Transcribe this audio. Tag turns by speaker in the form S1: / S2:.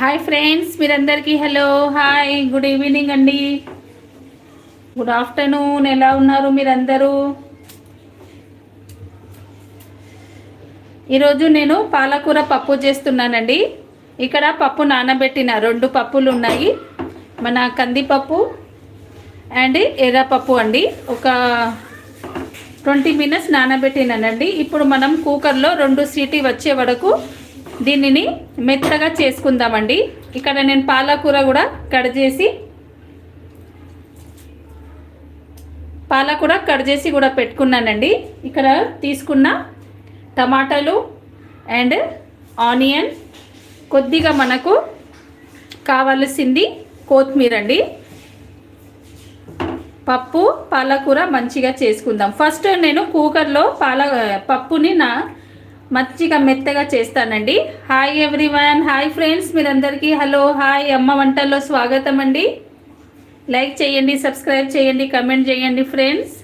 S1: Hi friends మీరందరికీ hello hi good evening అండి. Good afternoon ఎలా ఉన్నారు మీరందరూ? ఈరోజు నేను పాలకూర పప్పు చేస్తున్నానండి. ఇక్కడ పప్పు నానబెట్టిన రెండు పప్పులు ఉన్నాయి. మన కందిపప్పు అండ్ ఎర్రపప్పు అండి. ఒక ట్వంటీ మినిట్స్ నానబెట్టినానండి. ఇప్పుడు మనం కుక్కర్లో రెండు సీటీ వచ్చే వరకు దీనిని మెత్తగా చేసుకుందామండి. ఇక్కడ నేను పాలకూర కూడా కట్ చేసి పాలకూర కట్ చేసి కూడా పెట్టుకున్నానండి. ఇక్కడ తీసుకున్న టమాటాలు అండ్ ఆనియన్ కొద్దిగా మనకు కావలసింది కొత్తిమీర అండి పప్పు పాలకూర మంచిగా చేసుకుందాం. ఫస్ట్ నేను కుక్కర్లో పాల పప్పుని నా మంచిగా మెత్తగా చేస్తానండి. హాయ్ ఎవ్రీవన్ హాయ్ ఫ్రెండ్స్ మీరందరికీ హలో హాయ్ అమ్మ వంటల్లో స్వాగతం అండి లైక్ చేయండి సబ్స్క్రైబ్ చేయండి కమెంట్ చేయండి ఫ్రెండ్స్